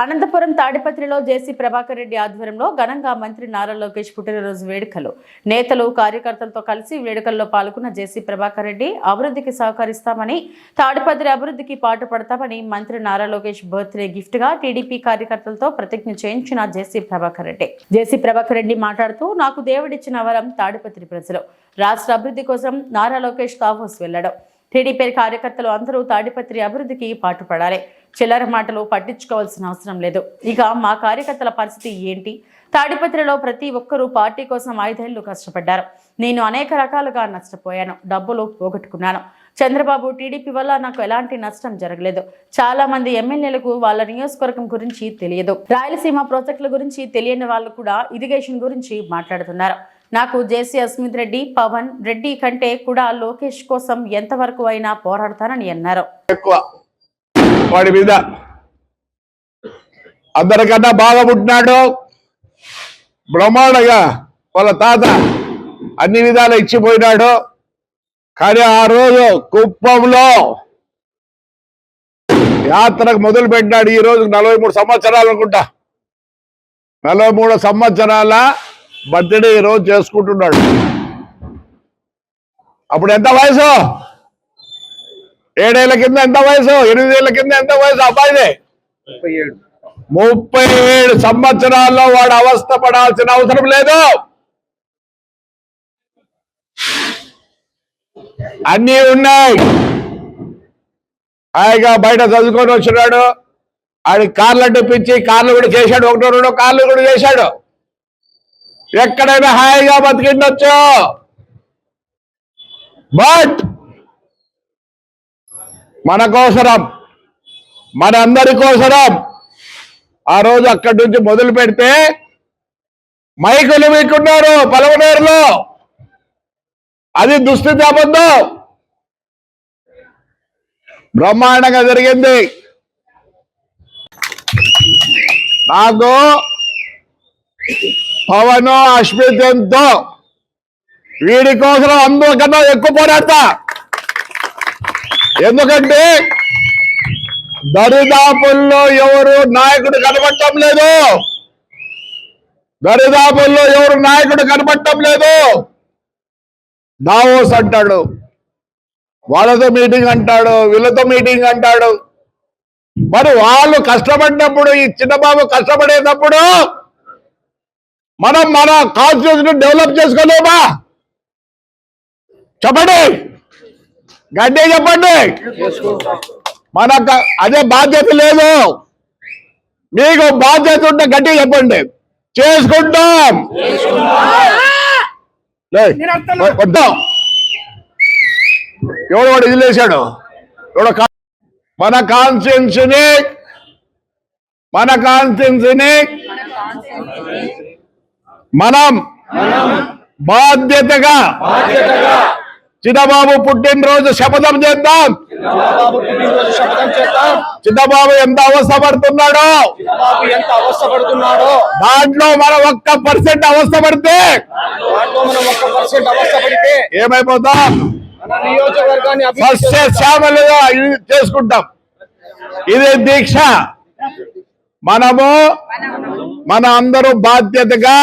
అనంతపురం తాడిపత్రిలో జేసీ ప్రభాకర్ రెడ్డి ఆధ్వర్యంలో ఘనంగా మంత్రి నారా లోకేష్ పుట్టినరోజు వేడుకలు. నేతలు కార్యకర్తలతో కలిసి వేడుకల్లో పాల్గొన్న జేసీ ప్రభాకర్ రెడ్డి అభివృద్ధికి సహకరిస్తామని తాడిపత్రి అభివృద్ధికి పాటుపడతామని మంత్రి నారా లోకేష్ బర్త్డే గిఫ్ట్గా టీడీపీ కార్యకర్తలతో ప్రతిజ్ఞ చేయించిన జేసీ ప్రభాకర్ రెడ్డి. జేసీ ప్రభాకర్ రెడ్డి మాట్లాడుతూ నాకు దేవుడిచ్చిన వరం తాడిపత్రి ప్రజలు. రాష్ట్ర అభివృద్ధి కోసం నారా లోకేష్ కాఫోస్ వెళ్ళడం టీడీపీ కార్యకర్తలు అందరూ తాడిపత్రి అభివృద్ధికి పాటుపడాలి. చిల్లర మాటలు పట్టించుకోవాల్సిన అవసరం లేదు. ఇక మా కార్యకర్తల పరిస్థితి ఏంటి? తాడిపత్రిలో ప్రతి ఒక్కరూ పార్టీ కోసం ఐదేళ్ళు కష్టపడ్డారు. నేను అనేక రకాలుగా నష్టపోయాను. డబ్బులు పోగొట్టుకున్నాను. చంద్రబాబు టీడీపీ వల్ల నాకు ఎలాంటి నష్టం జరగలేదు. చాలా మంది ఎమ్మెల్యేలకు వాళ్ళ నియోజకవర్గం గురించి తెలియదు. రాయలసీమ ప్రాజెక్టుల గురించి తెలియని వాళ్ళు కూడా ఇరిగేషన్ గురించి మాట్లాడుతున్నారు. నాకు జేసీ అస్మిత్ రెడ్డి పవన్ రెడ్డి కంటే కూడా లోకేష్ కోసం ఎంతవరకు అయినా పోరాడతానని అన్నారు. ఎక్కువ. వాడి మీద అందరికన్నా బాగా పుట్టినాడు. బ్రహ్మాండగా వాళ్ళ తాత అన్ని విధాలు ఇచ్చిపోయినాడు కానీ ఆ రోజు కుప్పంలో యాత్రకు మొదలు పెట్టినాడు ఈ రోజు నలభై మూడు సంవత్సరాలు అనుకుంటా. నలభై మూడు సంవత్సరాల బర్త్డే ఈ రోజు చేసుకుంటున్నాడు. అప్పుడు ఎంత వయసు? ఏడేళ్ళ కింద ఎంత వయసు? ఎనిమిదేళ్ళ కింద ఎంత వయసు? అబ్బాయిదే. ముప్పై ఏడు. సంవత్సరాల్లో వాడు అవస్థ పడాల్సిన అవసరం లేదు. అన్నీ ఉన్నాయి. హాయిగా బయట చదువుకొని వచ్చినాడు. ఆడి కార్లు అడ్డుపించి కార్లు కూడా చేశాడు. ఒకటో రెండో కార్లు కూడా చేశాడు. ఎక్కడైనా హాయిగా బతికిండొచ్చు. బట్ మన కోసరం మనందరి కోసరం ఆ రోజు అక్కడి నుంచి మొదలు పెడితే మైకులు మీకున్నారు పలవనేరులో అది దుస్థితి అబద్ధం. బ్రహ్మాండంగా జరిగింది. నాకు పవన్ అశ్మితంతో వీడి కోసం అందరికన్నా ఎక్కువ పోరాడతా. ఎందుకంటే దరిదాపుల్లో ఎవరు నాయకుడు కనబడటం లేదు. దరిదాపుల్లో ఎవరు నాయకుడు కనబడటం లేదు. దావోస్ అంటాడు. వాళ్ళతో మీటింగ్ అంటాడు వీళ్ళతో మీటింగ్ అంటాడు. మరి వాళ్ళు కష్టపడినప్పుడు ఈ చిన్నబాబు కష్టపడేటప్పుడు మనం మన కాన్స్టిట్యూషన్ డెవలప్ చేసుకోలేమా చెప్పండి. గడ్డి చెప్పండి. మనకు అదే బాధ్యత లేదు. మీకు బాధ్యత ఉంటే గట్టి చెప్పండి. చేసుకుంటాం. వద్దాం. ఎవడు వాడు వదిలేశాడు. ఎవడో మన కాన్స్టిట్యున్సీని మన కాన్స్టిట్యున్సీని మనం బాధ్యతగా చిన్నబాబు పుట్టినరోజు శపథం చేద్దాం. చిన్నబాబు ఎంత అవస్థ పడుతున్నాడో బాబు ఎంత అవస్థపడుతున్నాడో దాంట్లో మనం ఒక్క పర్సెంట్ అవస్థపడితే ఏమైపోతాం? శ్యామలుగా ఇది చేసుకుంటాం. ఇది దీక్ష. మనము మన అందరూ బాధ్యతగా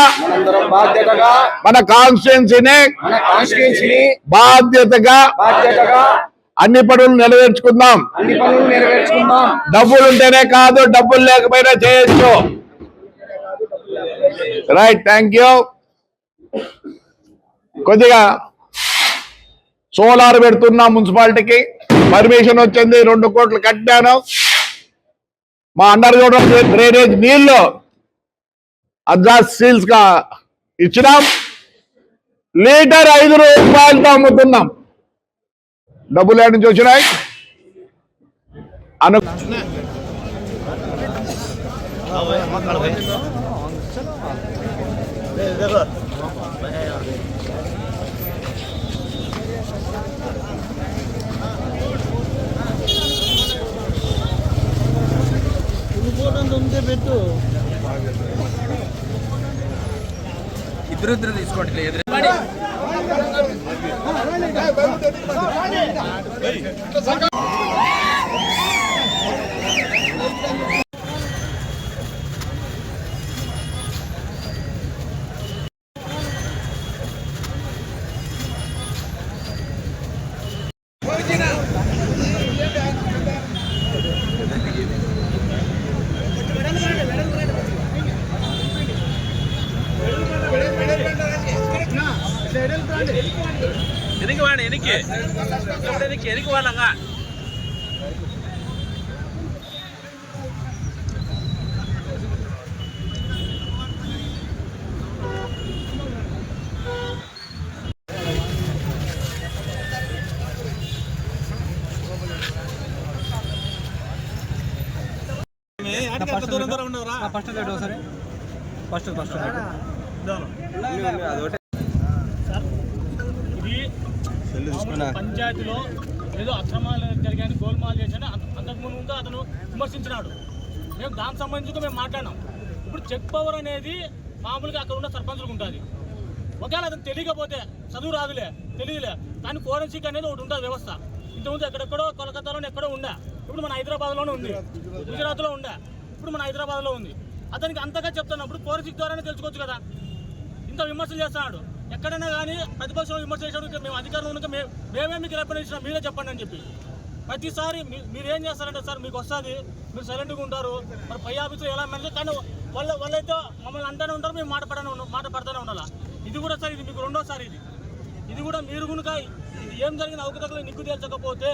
మన కాన్స్టిట్యున్సీని బాధ్యతగా అన్ని పనులు నెరవేర్చుకుందాం. అన్ని పనులు నెరవేర్చుకుందాం. డబ్బులు ఉంటేనే కాదు డబ్బులు లేకపోయినా చేయొచ్చు. రైట్ థ్యాంక్ యూ కొద్దిగా సోలార్ పెడుతున్నా మున్సిపాలిటీకి. పర్మిషన్ వచ్చింది రెండు కోట్లు కట్టాను. మా అండర్ గ్రౌండ్ డ్రైనేజ్ నీళ్ళు అడ్జాస్ సీల్స్గా ఇచ్చినాం. లీటర్ ఐదు రూపాయలతో అమ్ముతున్నాం. డబ్బులు ఏడు నుంచి వచ్చినాయి? అను పెట్టు ఇద్దరు తీసుకోండి ఎదురు ఎదికి ఎదికి వాళ్ళంగా. ఫస్ట్ లేడు ఒకసారి ఫస్ట్ ఫస్ట్ ఇది పంచాయతీలో ఏదో అక్రమాలు జరిగాయని గోల్మాల్ చేశాను అంతకుముందు ముందు అతను విమర్శించినాడు. మేము దానికి సంబంధించి మేము మాట్లాడినాం. ఇప్పుడు చెక్ పవర్ అనేది మామూలుగా అక్కడ ఉన్న సర్పంచులకు ఉంటుంది. ఒకవేళ అతను తెలియకపోతే చదువు రాదులే తెలియదులే. కానీ ఫోరెన్సిక్ అనేది ఒకటి ఉంటుంది వ్యవస్థ. ఇంతకుముందు ఎక్కడెక్కడో కోలకత్తాలోనే ఎక్కడో ఉండే. ఇప్పుడు మన హైదరాబాద్లోనే ఉంది. గుజరాత్లో ఉండే. ఇప్పుడు మన హైదరాబాద్లో ఉంది. అతనికి అంతగా చెప్తున్నప్పుడు ఫోరెన్సిక్ ద్వారానే తెలుసుకోవచ్చు కదా. ఇంత విమర్శలు చేస్తున్నాడు. ఎక్కడైనా కానీ ప్రతిపక్షం విమర్శ చేసినప్పుడు మేము అధికారంలో ఉన్నాక మే- మేమే మీకు రిప్రజెంట్ మీరే చెప్పండి అని చెప్పి. ప్రతిసారి మీరు ఏం చేస్తారంటే సార్ మీకు వస్తుంది మీరు సైలెంట్గా ఉంటారు. మరి పై ఆఫీసులో ఎలా మేనేజ్ కానీ వాళ్ళ వాళ్ళైతే మమ్మల్ని అంటానే ఉంటారు మేము మాట పడనే ఉన్నాం మాట పడతానే ఉండాలా? ఇది కూడా సార్ ఇది మీకు రెండోసారి ఇది. ఇది కూడా మీరు కనుక ఇది ఏం జరిగిన అవకతవకలు నిగ్గు తేల్చకపోతే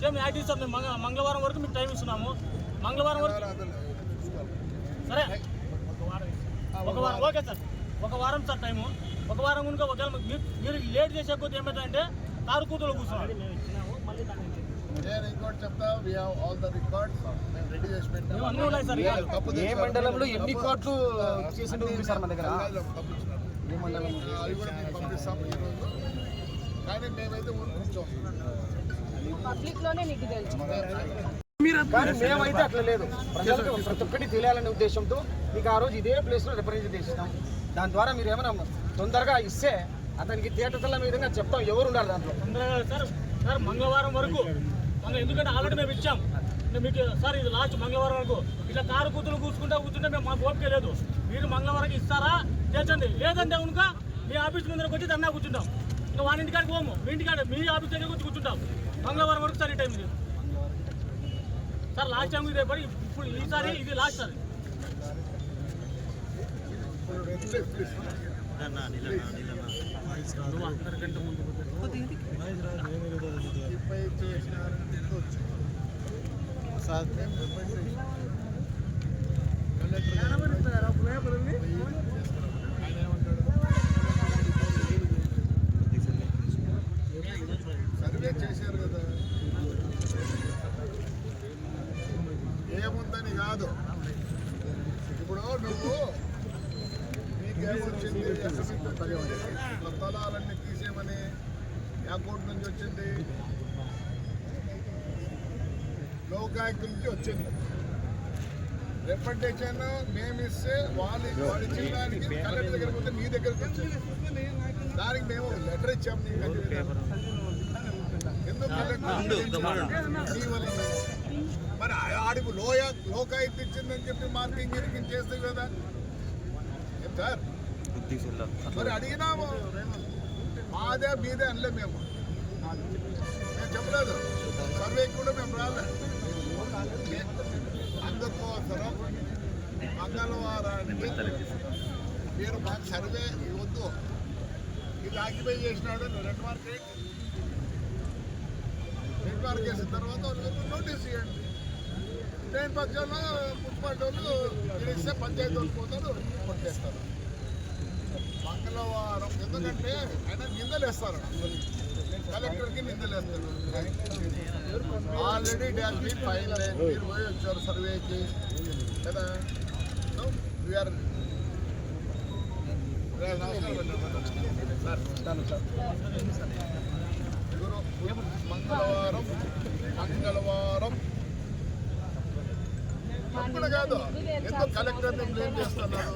సేమ్ యాక్టివ్ సార్ మేము మంగ- మంగళవారం వరకు మీకు టైం ఇస్తున్నాము. మంగళవారం వరకు సరే. ఒక వారం ఓకే సార్. ఒక వారం సార్ టైము. ఒక వారం కనుక ఒకవేళ మీరు లేట్ చేసే కొద్ది ఏమైందంటే కారు కూతురు కూర్చున్నారు నేను ఇంకోటి చెప్తా we have all the records మేము రెడీ చేసి ఏ. మండలంలో ఎన్ని కోట్లు చేసిండు సార్ మన దగ్గర? కాదు, పంపించినారు. ఏ మండలం? అది కూడా మేము పంపిస్తాము ఈ రోజు. కానీ మేమైతే ఊరుకుంటాం పబ్లిక్లోనే నీకు తెలుసు. కానీ మేమైతే అట్లా లేదు. ప్రజలకు ప్రతి ఒక్కటి తెలియాలనే ఉద్దేశంతో మీకు ఆ రోజు ఇదే ప్లేస్లో రిప్రజెంట్ చేసినాం. దాని ద్వారా మీరు ఏమైనా తొందరగా ఇస్తే అతనికి తేటతల విధంగా చెప్తాం ఎవరు ఉండాలి దాంట్లో? తొందరగా సార్ సార్ మంగళవారం వరకు. ఎందుకంటే ఆల్రెడీ మేము ఇచ్చాం. మీకు సార్ ఇది లాస్ట్ మంగళవారం వరకు. ఇట్లా కారు కూతురు కూర్చుకుంటా కూర్చుంటే మేము మాకు ఓపిక లేదు. మీరు మంగళవారం ఇస్తారా? చేర్చండి. లేదంటే కనుక మీ ఆఫీస్ ముందరకు వచ్చి ధర్నా కూర్చుంటాం. ఇంకా వాళ్ళ ఇంటికాడికి పోము. మీ ఇంటికాడ మీ ఆఫీస్ దగ్గర వచ్చి కూర్చుంటాం. మంగళవారం వరకు సార్ ఈ టైం ఇది. సార్ లాస్ట్ టైం ఇది పడి ఇప్పుడు ఈసారి ఇది లాస్ట్ సార్ నువ్వు అందరికంటే ముందు ఇప్పై చేసినారంటే ఎందుకు వచ్చి సార్ మేము రిప్రజెంట్ కలెక్టర్ ఆయన ఏమంటాడు సర్వే చేశారు కదా ఏముందని కాదు ఇప్పుడు నువ్వు నీకేమొచ్చింది స్థలాలన్నీ తీసేయమని ఎయిర్పోర్ట్ నుంచి వచ్చింది. లోకాయుక్త నుంచి వచ్చింది. రిప్రజెంటేషన్ మేము ఇస్తే వాళ్ళు వాళ్ళు ఇచ్చిన దానికి కలెక్టర్ దగ్గరికి పోతే నీ దగ్గరికి వచ్చింది. దానికి మేము లెటర్ ఇచ్చాము నీకు. ఎందుకు కలెక్టర్ వల్ల మరి ఆడికి లోయ లోకాయుక్త ఇచ్చిందని చెప్పి మార్కింగ్ గిరికింగ్ చేస్తే కదా. సార్? మరి అడిగినాము మాదే మీదే అనలే మేము. మేము చెప్పలేదు. సర్వేకి కూడా మేము రాలేదు అందుకోసరం మంగళవారానికి మీరు మాకు సర్వే ఇవ్వద్దు. ఇది ఆక్యుపై చేసినాడు రెడ్ మార్కెట్ రెడ్ మార్క్ వేసిన తర్వాత నోటీస్ ఇవ్వండి. లేని పక్షంలో మున్సిపాలిటీ వాళ్ళు ఇస్తే పంచాయతీ వాళ్ళు పోతారు కొట్టేస్తారు మంగళవారం ఎందుకంటే ఆయన నిందలేస్తారు. కలెక్టర్కి నిందలేస్తారు. ఆల్రెడీ డ్యామ్ బీన్ ఫైల్ మీరు పోయి వచ్చారు సర్వేకి కదా? వీఆర్ మంగళవారం మంగళవారం. అప్పుడు కాదు. ఎందుకు కలెక్టర్ని కలెక్టర్ ఎందుకు బ్లేమ్ చేస్తున్నారు?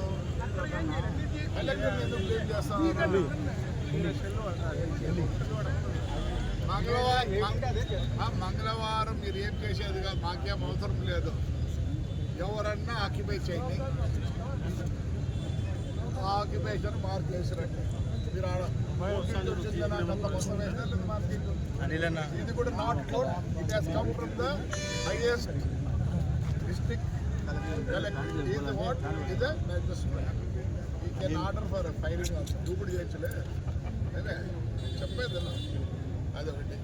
మంగళవారం మీరు ఏం చేసేది కాదు మాకేం అవసరం లేదు. ఎవరన్నా ఆక్యుపై చేయండి. ఆక్యుపేషన్ మార్క్ వేసిరండి మీరు ఆడ ఇది కూడా not it has come from the highest district Collector is what is magistrate he can order for firing దూకుడు చేయొచ్చులే అదే చెప్పేది నా. ఆ అదొకటి